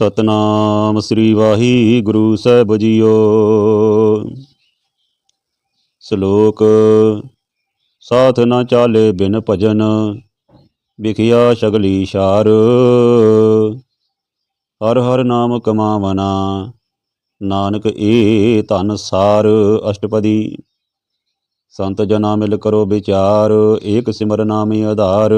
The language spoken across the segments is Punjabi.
ਸਤਨਾਮ ਸ੍ਰੀ ਵਾਹਿਗੁਰੂ ਸਾਹਿਬ ਜੀਓ। ਸ਼ਲੋਕ, ਸਾਥ ਨਾ ਚਾਲੇ ਬਿਨ ਭਜਨ, ਵਿਖਿਆ ਸ਼ਗਲੀ ਸ਼ਾਰ। ਹਰ ਹਰ ਨਾਮ ਕਮਾਵਨਾ, ਨਾਨਕ ਏ ਧਨ ਸਾਰ। ਅਸ਼ਟਪਦੀ, ਸੰਤ ਜਨਾ ਮਿਲ ਕਰੋ ਵਿਚਾਰ, ਏਕ ਸਿਮਰ ਨਾਮੇ ਆਧਾਰ।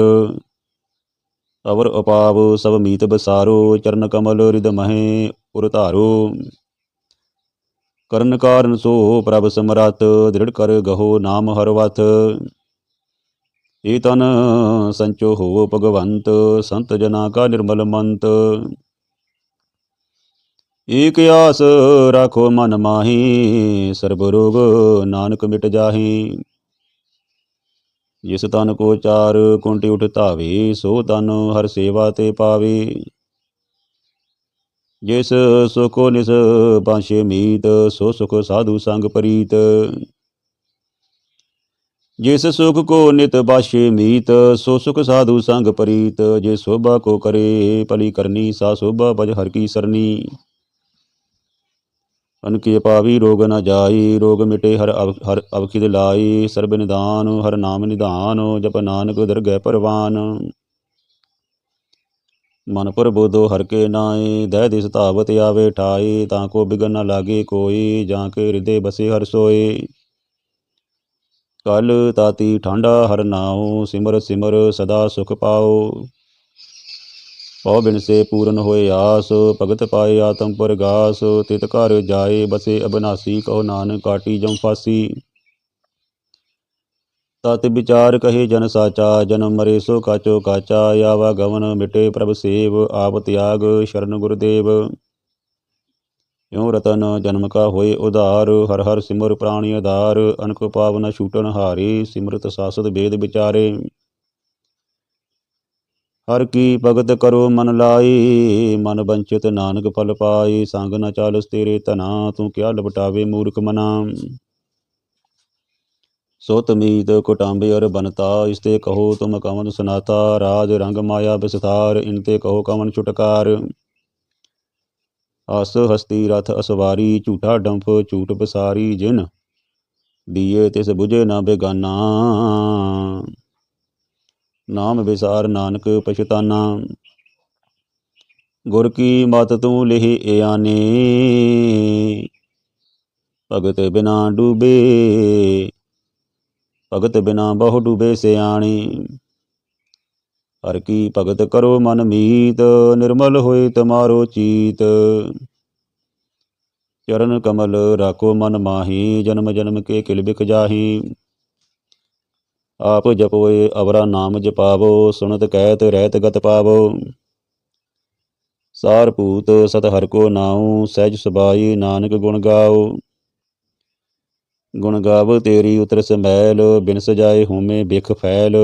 ਅਵਰ ਉਪਾਵ ਸਭ ਮੀਤ ਬਸਾਰੋ, ਚਰਨ ਕਮਲ ਰਿਦ ਮਹੇ ਉਰ ਧਾਰੋ। ਕਰਨ ਕਾਰਨ ਸੋ ਪ੍ਰਭ ਸਮਰਤ ਦ੍ਰਿੜ ਕਰ ਗਹੋ ਨਾਮ ਹਰਵਤ ਏ ਤਨ ਸੰਚੋ ਹੋ ਭਗਵੰਤ, ਸੰਤ ਜਨਾ ਕਾ ਨਿਰਮਲ ਮੰਤ। ਏਕ ਆਸ ਰਾਖੋ ਮਨ ਮਾਹੀ, ਸਰਬ ਰੋਗ ਨਾਨਕ ਮਿਟ ਜਾਹੀ। ਜਿਸ ਤਨ ਕੋ ਚਾਰ ਕੁੰਟੀ ਉਠ ਧਾਵੇ ਸੋ ਤਨ ਹਰ ਸੇਵਾ ਤੇ ਪਾਵੇ। ਜਿਸ ਸੁਖੋ ਨਿਸ ਬਾਂਸ਼ੇ ਮੀਤ, ਸੋ ਸੁਖ ਸਾਧੂ ਸੰਗ ਪ੍ਰੀਤ। ਜਿਸ ਸੁਖ ਕੋ ਨਿਤ ਬਾਸ਼ੇ ਮੀਤ, ਸੋ ਸੁਖ ਸਾਧੂ ਸੰਗ ਪ੍ਰੀਤ। ਜੇ ਸੋਭਾ ਕੋ ਕਰੇ, ਭਲੀ ਕਰਨੀ, ਸਾ ਸੋਭਾ ਬਜ ਹਰ ਕੀ ਸਰਨੀ। ਅਨਕੇ ਪਾਵੀ ਰੋਗ ਨ ਜਾਈ, ਰੋਗ ਮਿਟੇ ਹਰ ਅਵ- ਹਰ ਅਵਖਿਦ ਲਾਈ, ਸਰਬ ਨਿਦਾਨ, ਹਰ ਨਾਮ ਨਿਧਾਨ, ਜਪ ਨਾਨਕ ਦਰਗਹਿ ਪਰਵਾਨ। ਮਨ ਪਰ ਬੋਧੋ ਹਰ ਕੇ ਨਾਏ ਦਹਿ ਦਿਸ ਧਾਵਤ ਆਵੇ ਠਾਈ ਤਾਂ ਕੋ ਬਿਗਨ ਨ ਲਾਗੇ ਕੋਈ, ਜਾਂ ਕੇ ਹਿਰਦੇ ਬਸੇ ਹਰ ਸੋਏ ਕਲ ਤਾਤੀ ਠੰਡਾ ਹਰ ਨਾਉ, ਸਿਮਰ ਸਿਮਰ ਸਦਾ ਸੁਖ ਪਾਓ ਪਉ ਬਿਨ ਸੇ ਪੂਰਨ ਹੋਏ ਆਸ, ਭਗਤ ਪਾਏ ਆਤਮ ਪਰਗਾਸ, ਤਿਤ ਘਰ ਜਾਏ ਬਸੇ ਅਬਨਾਸੀ, ਕਹੋ ਨਾਨਕ ਕਾਟੀ ਜਮ ਫਾਸੀ। ਤਤ ਵਿਚਾਰ ਕਹੇ ਜਨ ਸਾਚਾ, ਜਨਮ ਮਰੇ ਸੋ ਕਾਚੋ ਕਾਚਾ, ਆਵਾ ਗਵਨ ਮਿਟੇ ਪ੍ਰਭ ਸੇਵ, ਆਪ ਤਿਆਗ ਸ਼ਰਨ ਗੁਰਦੇਵ। ਯੋ ਰਤਨ ਜਨਮ ਕਾ ਹੋਏ ਉਧਾਰ, ਹਰ ਹਰ ਸਿਮਰ ਪ੍ਰਾਣੀ ਆਧਾਰ ਅਨਕ ਪਾਵਨ ਛੂਟਣ ਹਾਰੇ, ਸਿਮਰਤ ਸਾਸਤ ਵੇਦ ਵਿਚਾਰੇ। ਹਰ ਕੀ ਭਗਤ ਕਰੋ ਮਨ ਲਾਈ, ਮਨ ਬੰਚਿਤ ਨਾਨਕ ਫਲ ਪਾਈ, ਸੰਗ ਨ ਚਾਲਸ ਤੇਰੇ ਤਨਾ ਤੂੰ ਕਿਆ ਲਪਟਾਵੇ ਮੂਰਖ ਮਨਾ। ਸੋ ਤਮੀਤ ਕੋਟਾਂਬੇ ਅਰ ਬਨਤਾ ਇਸਤੇ ਕਹੋ ਤੁਮ ਕਵਨ ਸੁਨਾਤਾ ਰਾਜ ਰੰਗ ਮਾਇਆ ਵਿਸਥਾਰ ਇਨ ਤੇ ਕਹੋ ਕਵਨ ਛੁਟਕਾਰ। ਅਸ ਹਸਤੀ ਰਥ ਅਸਵਾਰੀ, ਝੂਠਾ ਡੰਫ ਝੂਠ ਬਸਾਰੀ ਜਿਨ ਦੀਏ ਤਿਸ ਬੁਝੇ ਨਾ ਬੇਗਾਨਾ। ਨਾਮ ਵਿਸਾਰ ਨਾਨਕ ਪਛਤਾਨਾ। ਗੁਰ ਕੀ ਮਤ ਤੂੰ ਲਿਹੀ ਏਆਨੇ ਭਗਤ ਬਿਨਾ ਡੂਬੇ। ਭਗਤ ਬਿਨਾ ਬਹੁ ਡੂਬੇ ਸਿਆਣੀ। ਹਰ ਕੀ ਭਗਤ ਕਰੋ ਮਨ ਮੀਤ, ਨਿਰਮਲ ਹੋਏ ਤਮਾਰੋ ਚੀਤ। ਚਰਨ ਕਮਲ ਰਾਖੋ ਮਨ ਮਾਹੀ, ਜਨਮ ਜਨਮ ਕੇ ਕਿਲ ਬਿਕ ਜਾਹੀ। ਆਪ ਜਪੋਏ ਅਵਰਾ ਨਾਮ ਜਪਾਵੋ, ਸੁਣਤ ਕਹਿਤ ਰਹਿਤ ਗਤ ਪਾਵੋ। ਸਾਰ ਭੂਤ ਸਤ ਹਰ ਕੋ ਨਾਉ, ਸਹਿਜ ਸੁਭਾਈ ਨਾਨਕ ਗੁਣ ਗਾਓ। ਗੁਣ ਗਾਵ ਤੇਰੀ ਉਤਰ ਸਮੈਲ ਬਿਨ ਸਜਾਏ ਹੋਮੇ ਬਿਖ ਫੈਲ।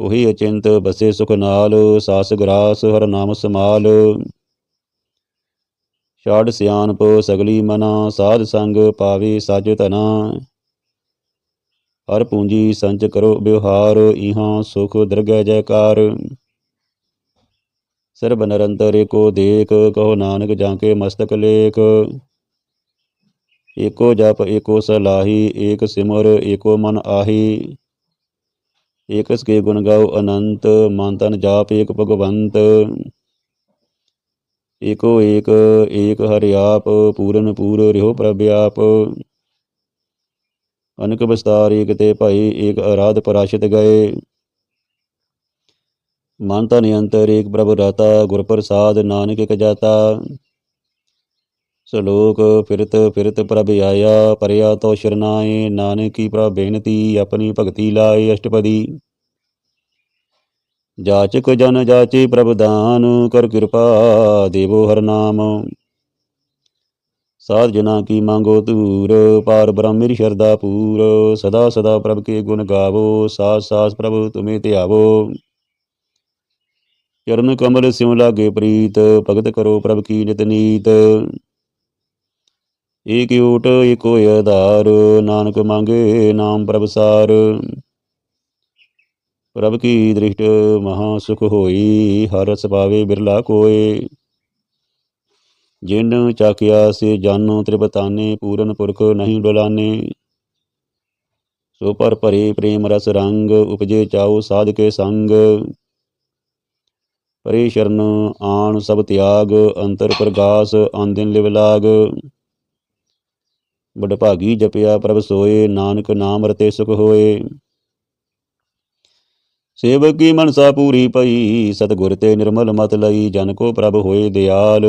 ਉਹੀ ਅਚਿੰਤ ਬਸੇ ਸੁਖ ਨਾਲ, ਸਾਸ ਗਰਾਸ ਹਰ ਨਾਮ ਸਮਾਲ। ਛਾੜ ਸਿਆਣਪ ਸਗਲੀ ਮਨਾ, ਸਾਧ ਸੰਗ ਪਾਵੇ ਸਜ ਧਨਾ। ਹਰ ਪੂੰਜੀ ਸੰਚ ਕਰੋ ਵਿਵਹਾਰ ਇਹਾਂ ਸੁਖ ਦਰਗਹਿ ਜੈਕਾਰ। ਸਰਬ ਨਿਰੰਤਰ ਏਕੋ ਦੇਖ, ਕਹੋ ਨਾਨਕ ਜਾਂ ਕੇ ਮਸਤਕ ਲੇਖ। ਏਕੋ ਜਪ, ਏਕੋ ਸਲਾਹੀ, ਏਕ ਸਿਮਰ, ਏਕੋ ਮਨ ਆਹੀ। ਏਕਸ ਕੇ ਗੁਣ ਗਾਉ ਅਨੰਤ, ਮਨ ਤਨ ਜਾਪ ਏਕ ਭਗਵੰਤ। ਏਕੋ ਏਕ ਏਕ ਹਰਿ ਆਪ, ਪੂਰਨ ਪੂਰ ਰਿਹੋ ਪ੍ਰਭ ਆਪ। ਅਨਕ ਵਿਸਤਾਰ ਏਕ ਤੇ ਭਈ ਏਕ ਅਰਾਧ ਪਰਾਸ਼ਿਤ ਗਏ। ਮਨ ਤਨ ਅੰਤਰ ਏਕ ਪ੍ਰਭ ਰਾਤਾ, ਗੁਰ ਪ੍ਰਸਾਦ ਨਾਨਕ ਇਕ ਜਾਤਾ। ਸਲੋਕ ਫਿਰਤ ਫਿਰਤ ਪ੍ਰਭ ਆਇਆ, ਪਰਿਆ ਤੋ ਸ਼ਰਨਾਏ ਨਾਨਕੀ ਪ੍ਰਭ ਬੇਨਤੀ, ਆਪਣੀ ਭਗਤੀ ਲਾਏ ਅਸ਼ਟਪਦੀ। ਜਾਚਕ ਜਨ ਜਾਚੇ ਪ੍ਰਭ ਦਾਨ, ਕਰ ਕਿਰਪਾ ਦੇਵੋ ਹਰ ਨਾਮ। ਸਾਧ ਜਨਾ ਕੀ ਮੰਗੋ ਧੂਰ, ਪਾਰ ਬ੍ਰਹਮ ਮੇਰੀ ਸ਼ਰਦਾ ਪੂਰ, ਸਦਾ ਸਦਾ ਪ੍ਰਭ ਕੇ ਗੁਣ ਗਾਵੋ, ਸਾਸ ਸਾਸ ਪ੍ਰਭ ਤੁਮੇ ਧਿਆਵੋ। ਚਰਨ ਕਮਲ ਸਿਉ ਲਾਗੇ ਪ੍ਰੀਤ, ਭਗਤ ਕਰੋ ਪ੍ਰਭ ਕੀ ਨਿਤ ਨੀਤ। ਏਕ ਓਟ ਏਕੋ ਆਧਾਰ, ਨਾਨਕ ਮੰਗੇ ਨਾਮ ਪ੍ਰਭ ਸਾਰ। ਪ੍ਰਭ ਕੀ ਦ੍ਰਿਸ਼ਟ ਮਹਾ ਸੁਖ ਹੋਈ, ਹਰ ਰਸ ਪਾਵੇ ਬਿਰਲਾ ਕੋਏ। ਜਿਨ ਚਾਕਿਆ ਸੇ ਜਾਨੋ ਤ੍ਰਿਪਤਾਨੇ, ਪੂਰਨ ਪੁਰਖ ਨਹੀਂ ਡੁਲਾਨੇ। ਸੋ ਪਰ ਭਰੇ ਪ੍ਰੇਮ ਰਸ ਰੰਗ, ਉਪਜੇ ਚਾਉ ਸਾਧ ਕੇ ਸੰਗ। ਪਰੇ ਸ਼ਰਨ ਆਣ ਸਭ ਤਿਆਗ, ਅੰਤਰ ਪ੍ਰਗਾਸ ਆਂਦਿਨ ਲਿਵ ਲਾਗ। ਬੜ ਭਾਗੀ ਜਪਿਆ ਪ੍ਰਭ ਸੋਏ, ਨਾਨਕ ਨਾਮ ਰਤੇ ਸੁਖ ਹੋਏ। ਸੇਵਕ ਕੀ ਮਨਸਾ ਪੂਰੀ ਪਈ, ਸਤਿਗੁਰ ਤੇ ਨਿਰਮਲ ਮਤ ਲਈ ਜਨ ਕੋ ਪ੍ਰਭ ਹੋਏ ਦਿਆਲ।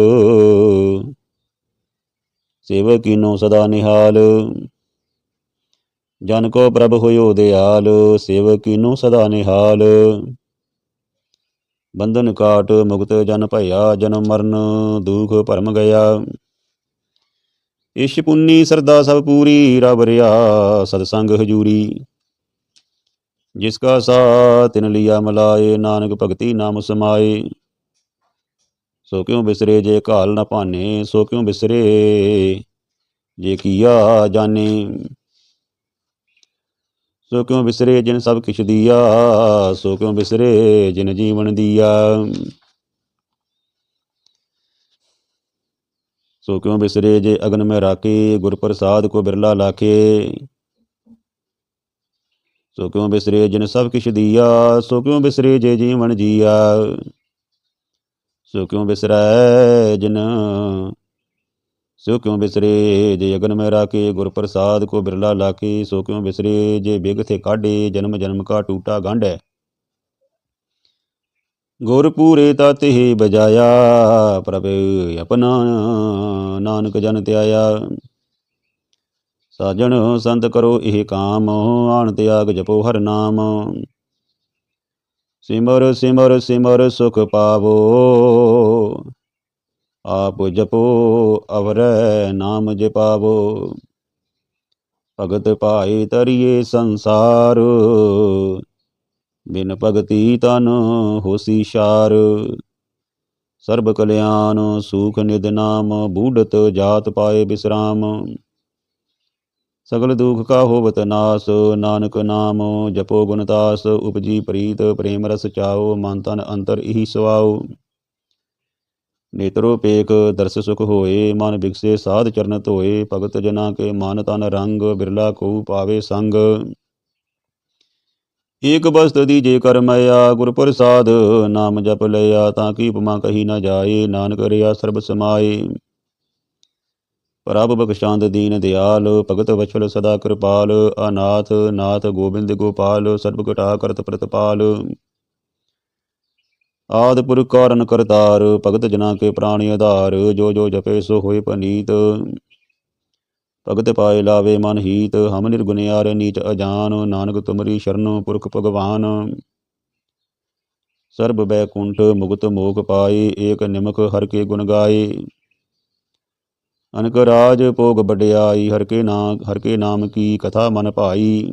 ਸੇਵਕ ਕੀਨੋ ਸਦਾ ਨਿਹਾਲ, ਜਨ ਕੋ ਪ੍ਰਭ ਹੋਇਓ ਦਿਆਲ, ਸੇਵਕ ਕੀਨੋ ਸਦਾ ਨਿਹਾਲ। ਬੰਧਨ ਕਾਟ ਮੁਕਤ ਜਨ ਭਇਆ ਜਨਮ ਮਰਨ ਦੁਖ ਭਰਮ ਗਿਆ। ਇਸ਼ ਪੁੰਨੀ ਸਰਦਾ ਸਭ ਪੂਰੀ, ਰਬ ਰਿਆ ਸਤਸੰਗ ਹਜੂਰੀ। ਜਿਸ ਕਾ ਸਾ ਤਿਨ ਲਿਆ ਮਲਾਏ, ਨਾਨਕ ਭਗਤੀ ਨਾਮ ਸਮਾਏ। ਸੋ ਕਿਉ ਬਿਸਰੇ ਜੇ ਘਾਲ ਨਾ ਭਾਨੇ, ਸੋ ਕਿਉ ਬਿਸਰੇ ਜੇ ਕੀਆ ਜਾਣੇ ਸੋ ਕਿਉ ਬਿਸਰੇ ਜਿਨ ਸਭ ਕਿਛ ਦੀਆ, ਸੋ ਕਿਉ ਬਿਸਰੇ ਜਿਨ ਜੀਵਨ ਦੀਆ। ਸੋ ਕਿਉ ਬਿਸਰੇ ਜੇ ਅਗਨ ਮੈਂ ਰਾਖੇ ਗੁਰ ਪ੍ਰਸਾਦ ਕੋ ਬਿਰਲਾ ਲਾਖੇ। ਸੋ ਕਿਉ ਬਿਸਰੇ ਜਿਨ ਸਭ ਕਿਛ ਦੀਆ, ਸੋ ਕਿਉ ਬਿਸਰੇ ਜੇ ਜੀਵਨ ਜੀਆ? ਸੋ ਕਿਉ ਬਿਸਰੈ ਜਿਨ? ਸੋ ਕਿਉ ਬਿਸਰੇ ਜੇ ਅਗਨ ਮੈ ਰਾਖੇ, ਗੁਰ ਪ੍ਰਸਾਦ ਕੋ ਬਿਰਲਾ ਲਾਖੇ? ਸੋ ਕਿਉ ਬਿਸਰੇ ਜੇ ਬਿਗ ਥੇ ਕਾਢੇ, ਜਨਮ ਜਨਮ ਕਾ ਟੂਟਾ ਗੰਢੈ? ਗੁਰ ਪੂਰੇ ਤਤ ਹੀ ਬਜਾਇਆ, ਪ੍ਰਭ ਆਪਣਾ ਨਾਨਕ ਜਨ ਧਿਆਇਆ। ਸਾਜਣ ਸੰਤ ਕਰੋ ਇਹ ਕਾਮ, ਆਣ ਤਿਆਗ ਜਪੋ ਹਰ ਨਾਮ। ਸਿਮਰ ਸਿਮਰ ਸਿਮਰ ਸੁਖ ਪਾਵੋ, ਆਪ ਜਪੋ, ਅਵਰੈ ਨਾਮ ਜਪਾਵੋ। ਭਗਤ ਪਾਏ ਤਰੀਏ ਸੰਸਾਰ, ਬਿਨ ਭਗਤੀ ਤਨ ਹੋਸੀ ਸ਼ਾਰ। ਸਰਬ ਕਲਿਆਣ, ਸੁਖ ਨਿਦ ਨਾਮ, ਬੂਢਤ ਜਾਤ ਪਾਏ ਬਿਸਰਾਮ। ਸਗਲ ਦੁਖ ਕਾ ਹੋਵਤ ਨਾਸ, ਨਾਨਕ ਨਾਮ ਜਪੋ ਗੁਣਤਾਸ ਉਪਜੀ ਪ੍ਰੀਤ ਪ੍ਰੇਮ ਰਸ ਚਾਓ, ਮਨ ਤਨ ਅੰਤਰ ਇਹੀ ਸਵਾਓ। ਨੇਤਰੋ ਪੇਕ ਦਰਸ ਸੁਖ ਹੋਏ, ਮਨ ਵਿਗਸੇ ਸਾਧ ਚਰਨ ਧੋਏ, ਭਗਤ ਜਨਾ ਕੇ ਮਨ ਤਨ ਰੰਗ, ਬਿਰਲਾ ਕੋ ਪਾਵੇ ਸੰਗ। ਏਕ ਬਸਤ ਦੀ ਜੇ ਕਰ ਮਇਆ ਗੁਰ ਪ੍ਰਸਾਦ ਨਾਮ ਜਪ ਲਿਆ, ਤਾਂ ਕੀ ਉਪਮਾ ਕਹੀ ਨਾ ਜਾਏ, ਨਾਨਕ ਰਿਆ ਸਰਬ ਸਮਾਏ। ਪ੍ਰਭ ਬਖਸ਼ਾਂਦ ਦੀਨ ਦਿਆਲ, ਭਗਤ ਵਛਲ ਸਦਾ ਕਿਰਪਾਲ, ਅਨਾਥ ਨਾਥ ਗੋਬਿੰਦ ਗੋਪਾਲ, ਸਰਬ ਘਟਾ ਕਰਤ ਪ੍ਰਤਪਾਲ। ਆਦ ਪੁਰਖ ਕਾਰਨ ਕਰਤਾਰ, ਭਗਤ ਜਨਾ ਕੇ ਪ੍ਰਾਣੀ ਆਧਾਰ, ਜੋ ਜੋ ਜਪੇ ਸੋ ਹੋਏ ਪਨੀਤ। ਭਗਤ ਪਾਏ ਲਾਵੇ ਮਨ ਹੀਤ, ਹਮ ਨਿਰਗੁਨਿਆਰ ਨੀਚ ਅਜਾਨ, ਨਾਨਕ ਤੁਮਰੀ ਸ਼ਰਨ ਪੁਰਖ ਭਗਵਾਨ। ਸਰਬ ਬੈਕੁੰਠ ਮੁਗਤ ਮੋਖ ਪਾਏ, ਏਕ ਨਿਮਕ ਹਰ ਕੇ ਗੁਣ ਗਾਏ। ਅਨਕ ਰਾਜ ਭੋਗ ਵਡਿਆਈ, ਹਰ ਕੇ ਨਾਮ ਹਰ ਕੇ ਨਾਮ ਕੀ ਕਥਾ ਮਨ ਭਾਈ।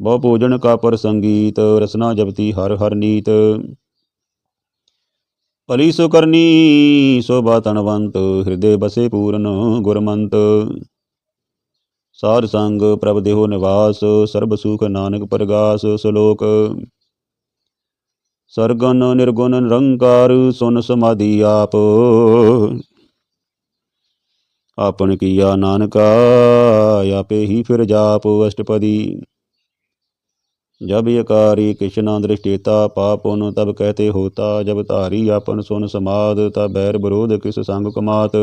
ਬਹੁ ਭੋਜਨ ਕਾ ਪਰ ਸੰਗੀਤ ਰਸਨਾ ਜਪਤੀ ਹਰ ਹਰ ਨੀਤ। ਭਲੀ ਸੋ ਕਰਨੀ, ਸੋਭਾ ਤਨਵੰਤ, ਹਿਰਦੇ ਬਸੇ ਪੂਰਨ ਗੁਰਮੰਤ। ਸਾਧ ਸੰਗ ਪ੍ਰਭ ਦੇਹੋ ਨਿਵਾਸ, ਸਰਬ ਸੁਖ ਨਾਨਕ ਪਰਗਾਸ ਸ਼ਲੋਕ। ਸਰਗਨ ਨਿਰਗੁਣ ਨਿਰੰਕਾਰ, ਸੁਨ ਸਮਾਧੀ ਆਪ। ਆਪਣ ਕੀਆ ਨਾਨਕਾ, ਆਪੇ ਹੀ ਫਿਰ ਜਾਪ ਅਸ਼ਟਪਦੀ। ਜਬ ਯਕਾਰੀ ਕਿਸ਼ਨਾ ਦ੍ਰਿਸ਼ਟੇਤਾ ਪਾਪੁਨ, ਤਬ ਕਹਤੇ ਹੋਤਾ, ਜਬ ਧਾਰੀ ਆਪਨ ਸੁਨ ਸਮਾਦ, ਤਾ ਬੈਰ ਵਿਰੋਧ ਕਿਸ ਸੰਗ ਕਮਾਤ।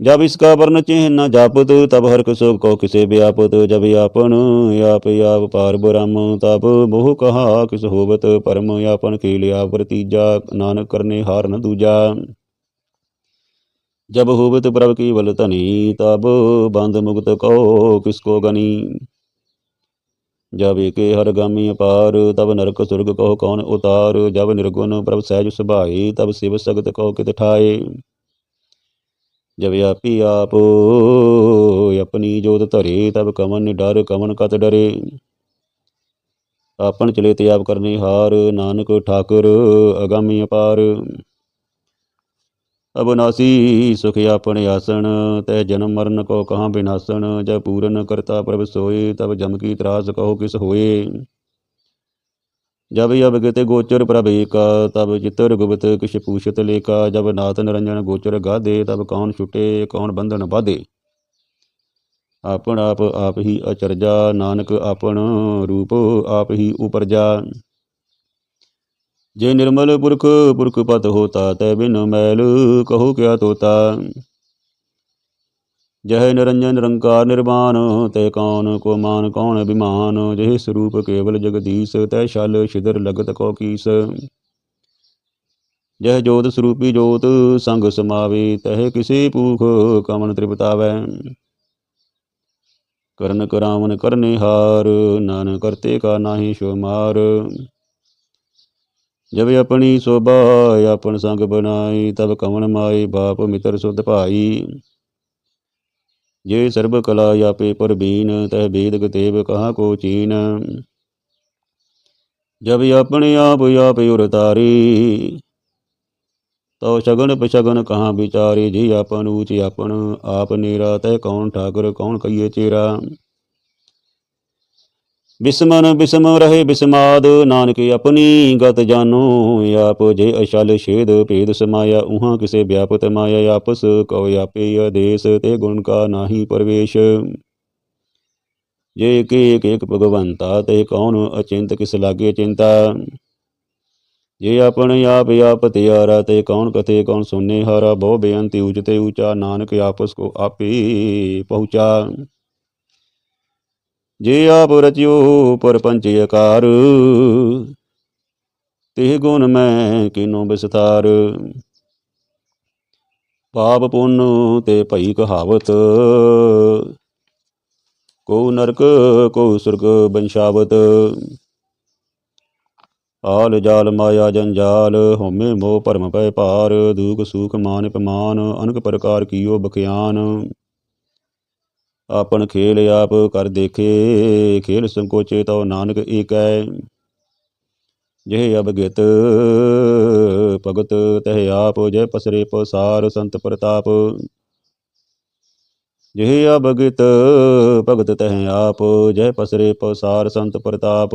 ਜਬ ਇਸ ਕਾ ਵਰਨ ਚਿਹ ਨ ਜਾਪਤ, ਤਬ ਹਰ ਕਸੋ ਕੋ ਕਿਸੇ ਵਿਆਪਤ। ਜਬ ਆਪਨ ਆਪ ਆਪ ਪਾਰ ਬ੍ਰਹਮ, ਤਬ ਬਹੁ ਕਹਾ ਕਿਸ ਹੋਵਤ ਪਰਮ। ਆਪਨ ਕੀ ਲਿਆ ਪ੍ਰਤੀਜਾ ਨਾਨਕ ਕਰਨੇ ਹਾਰ ਨ ਦੂਜਾ। जब होवत प्रभ की बल धनी तब बंद मुक्त कहो किसको गनी जब एके हर गामी अपार तब नरक सुरग कहो कौन उतार जब निर्गुण प्रभ सहज सुभाई तब शिव सगत कहो कित ठाए जब व्यापी आप अपनी जोत धरे तब कमन डर कमन कत डरे आपन चले ते आप करने हार नानक ठाकुर अगामी अपार ਅਬਨਾਸੀ ਸੁਖ ਆਪਣੇ ਆਸਣ, ਤੈ ਜਨਮ ਮਰਨ ਕੋ ਕਹਾਂ ਬਿਨਾਸਣ ਜਬ ਪੂਰਨ ਕਰਤਾ ਪ੍ਰਭ ਸੋਏ, ਤਬ ਜਮ ਕੀ ਤਰਾਸ ਕਹੋ ਕਿਸ ਹੋਏ। ਜਬ ਜਬ ਕਿਤੇ ਗੋਚਰ ਪ੍ਰਭ ਏਕਾ, ਤਬ ਚਿਤਰ ਗੁਪਤ ਕਿਛ ਪੂਛਤ ਲੇਕਾ, ਜਬ ਨਾਥ ਨਿਰੰਜਨ ਗੋਚਰ ਗਾਦੇ ਤਬ ਕੌਣ ਛੁਟੇ, ਕੌਣ ਬੰਧਨ ਬਾਧੇ ਆਪਣ ਆਪ ਆਪ ਹੀ ਅਚਰਜਾ, ਨਾਨਕ ਆਪਣ ਰੂਪ ਆਪ ਹੀ ਉਪਰਜਾ। ਜੇ ਨਿਰਮਲ ਪੁਰਖ ਪੁਰਖ ਪਤ ਹੋਤਾ, ਤੈ ਬਿਨ ਮੈਲ ਕਹੋ ਕਿਆ ਤੋਤਾ। ਜਹ ਨਿਰੰਜਨ ਨਿਰੰਕਾਰ ਨਿਰਵਾਨ ਤੈ ਕੌਣ ਕੋ ਮਾਨ ਕੌਣ ਅਭਿਮਾਨ। ਜਿਹ ਸਰੂਪ ਕੇਵਲ ਜਗਦੀਸ਼, ਤੈ ਛਲ ਛਿਦਰ ਲਗਤ ਕੋ ਕੀਸ। ਜਹ ਜੋਤ ਸਰੂਪੀ ਜੋਤ, ਸੰਗ ਸਮਾਵੇ, ਤਹ ਕਿਸੇ ਪੂਖ ਕਮਨ ਤ੍ਰਿਪਤਾਵੈ। ਕਰਨ ਕਰਾਵਨ ਕਰਨੇ ਹਾਰ ਨਾਨ ਕਰਤੇ ਕਾ ਨਾਹੀ ਸ਼ੋਮਾਰ। ਜਬ ਆਪਣੀ ਸੋਭਾ ਆਪਨ ਸੰਗ ਬਨਾਈ ਤਬ ਕਵਣ ਮਾਈ ਬਾਪ ਮਿੱਤਰ ਸੁਧ ਭਾਈ। ਜੇ ਸਰਬ ਕਲਾ ਆਪੇ ਪਰਬੀਨ, ਤਹ ਬੇਦ ਗਤੇਵ ਕਹਾ ਕੋ ਚੀਨ। ਜਬ ਆਪਣੇ ਆਪ ਆਪੇ ਉਰਤਾਰੀ ਤਉ ਸ਼ਗਨ ਪਸ਼ਗਨ ਕਹਾ ਵਿਚਾਰੇ, ਜੀ ਆਪਨ ਊਚ ਆਪਨ ਆਪ ਨੀਰਾ ਤੈ ਕੌਣ ਠਾਕਰ, ਕੌਣ ਕਈਏ ਚੇਰਾ। ਬਿਸਮਨ ਬਿਸਮ ਰਹੇ ਬਿਸਮਾਦ, ਨਾਨਕ ਆਪਣੀ ਗਤ ਜਾਨੋ ਆਪ ਜੇ ਅਸ਼ਲ ਛੇਦ ਭੇਦ ਸਮਾਇਆ, ਉਹਾਂ ਕਿਸੇ ਵਿਆਪਤ ਮਾਇਆ, ਆਪਸ ਕਉ ਆਪੇ ਆਦੇਸ, ਤੇ ਗੁਣ ਕਾ ਨਾਹੀ ਪਰਵੇਸ਼। ਜੇ ਏਕ ਏਕ ਏਕ ਭਗਵੰਤਾ, ਤੇ ਕੌਣ ਅਚਿੰਤ, ਕਿਸ ਲਾਗੇ ਚਿੰਤਾ? ਜੇ ਆਪਣੇ ਆਪ ਆਪ ਤਿਆਰਾ, ਤੇ ਕੌਣ ਕਥੇ ਕੌਣ ਸੁਨੇ ਹਾਰਾ ਬਹੁ ਬੇਅੰਤੀ ਉਚਤੇ ਊਚਾ, ਨਾਨਕ ਆਪਸ ਕੋ ਆਪੇ ਪਹੁੰਚਾ। ਜੇ ਆਪ ਰਚਿਓ ਪਰਪੰਚ ਆਕਾਰ, ਤੇ ਗੁਣ ਮੈਂ ਕਿਨੋ ਵਿਸਤਾਰ। ਪਾਪ ਪੁੰਨ ਤੇ ਭਈ ਕਹਾਵਤ, ਕੋ ਨਰਕ, ਕੋ ਸੁਰਗ ਬੰਸ਼ਾਵਤ ਆਲ ਜਾਲ ਮਾਇਆ ਜੰਜਾਲ ਹੋਮੇ ਮੋਹ ਭਰਮ ਪੈ ਪਾਰ ਦੁਖ ਸੁਖ ਮਾਨ ਪਮਾਨ, ਅਨਕ ਪ੍ਰਕਾਰ ਕੀਓ ਬਖਿਆਨ। ਆਪਨ ਖੇਲ ਆਪ ਕਰ ਦੇਖੇ, ਖੇਲ ਸੰਕੋਚੇ ਤਉ ਨਾਨਕ ਏਕੈ। ਜਿਹ ਅਬਗਿਤ ਭਗਤ, ਤਹਿ ਆਪ, ਜੈ ਪਸਰੇ ਪਸਾਰ ਸੰਤ ਪ੍ਰਤਾਪ। ਜਿਹ ਅਬਗਿਤ ਭਗਤ, ਤਹਿ ਆਪ, ਜੈ ਪਸਰੇ ਪਸਾਰ ਸੰਤ ਪ੍ਰਤਾਪ।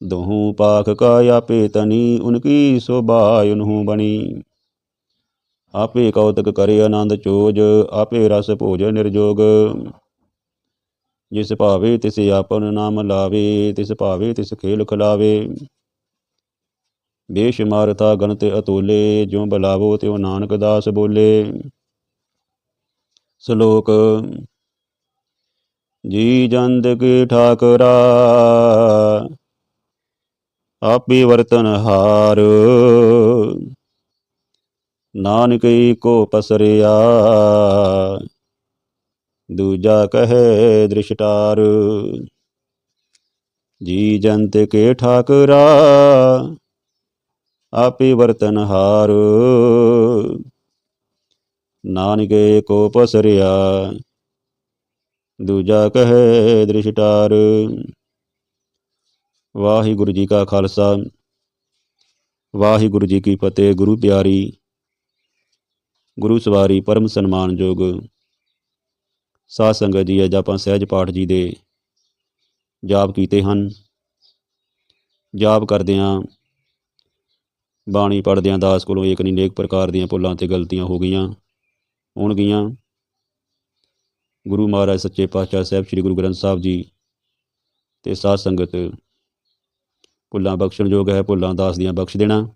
ਦਹੂ ਪਾਖ ਕਾ ਆਪੇ ਤਨੀ ਉਨਕੀ ਸੋਭਾ, ਉਨਹੂ ਬਣੀ। ਆਪੇ ਕੌਤਕ ਕਰੇ ਆਨੰਦ ਚੋਜ, ਆਪੇ ਰਸ ਭੋਜ ਨਿਰਜੋਗ। ਜਿਸ ਭਾਵੇ ਤਿਸ ਆਪਨ ਨਾਮ ਲਾਵੇ, ਤਿਸ ਭਾਵੇ ਤਿਸ ਖੇਲ ਖਿਲਾਵੇ। ਬੇਸ਼ਮਾਰਤਾ ਗਣਤ ਅਤੋਲੇ, ਜਿਉ ਬਲਾਵੋ ਤਿਉ ਨਾਨਕ ਦਾਸ ਬੋਲੇ। ਸ਼ਲੋਕ, ਜੀ ਜੰਦ ਕੀ ਠਾਕਰਾ, ਆਪੇ ਵਰਤਨ ਹਾਰ। ਨਾਨਕ ਕੋ ਪਸਰਿਆ। ਦੂਜਾ ਕਹੇ ਦ੍ਰਿਸ਼ਟਾਰ ਜੀ ਜੰਤ ਕੇ ਠਾਕਰਾ, ਆਪੇ ਵਰਤਨ ਹਾਰ। ਨਾਨਕ ਕੋ ਪਸਰਿਆ, ਦੂਜਾ ਕਹੇ ਦ੍ਰਿਸ਼ਟਾਰ। ਵਾਹਿਗੁਰੂ ਜੀ ਕਾ ਖਾਲਸਾ, ਵਾਹਿਗੁਰੂ ਜੀ ਕੀ ਫਤਿਹ, ਗੁਰੂ ਪਿਆਰੀ। ਗੁਰੂ ਸਵਾਰੀ ਪਰਮ ਸਨਮਾਨਯੋਗ ਸਾਧ ਸੰਗਤ ਜੀ, ਅੱਜ ਆਪਾਂ ਸਹਿਜ ਪਾਠ ਜੀ ਦੇ ਜਾਪ ਕੀਤੇ ਹਨ। ਜਾਪ ਕਰਦਿਆਂ ਬਾਣੀ ਪੜ੍ਹਦਿਆਂ ਦਾਸ ਕੋਲੋਂ ਇੱਕ ਨਹੀਂ ਨੇਕ ਪ੍ਰਕਾਰ ਦੀਆਂ ਭੁੱਲਾਂ ਤੇ ਗਲਤੀਆਂ ਹੋ ਗਈਆਂ, ਹੋਣਗੀਆਂ। ਗੁਰੂ ਮਹਾਰਾਜ ਸੱਚੇ ਪਾਤਸ਼ਾਹ ਸਾਹਿਬ ਸ੍ਰੀ ਗੁਰੂ ਗ੍ਰੰਥ ਸਾਹਿਬ ਜੀ ਤੇ ਸਾਧ ਸੰਗਤ, ਭੁੱਲਾਂ ਬਖਸ਼ਣਯੋਗ ਹੈ, ਭੁੱਲਾਂ ਦਾਸ ਦੀਆਂ ਬਖਸ਼ ਦੇਣਾ।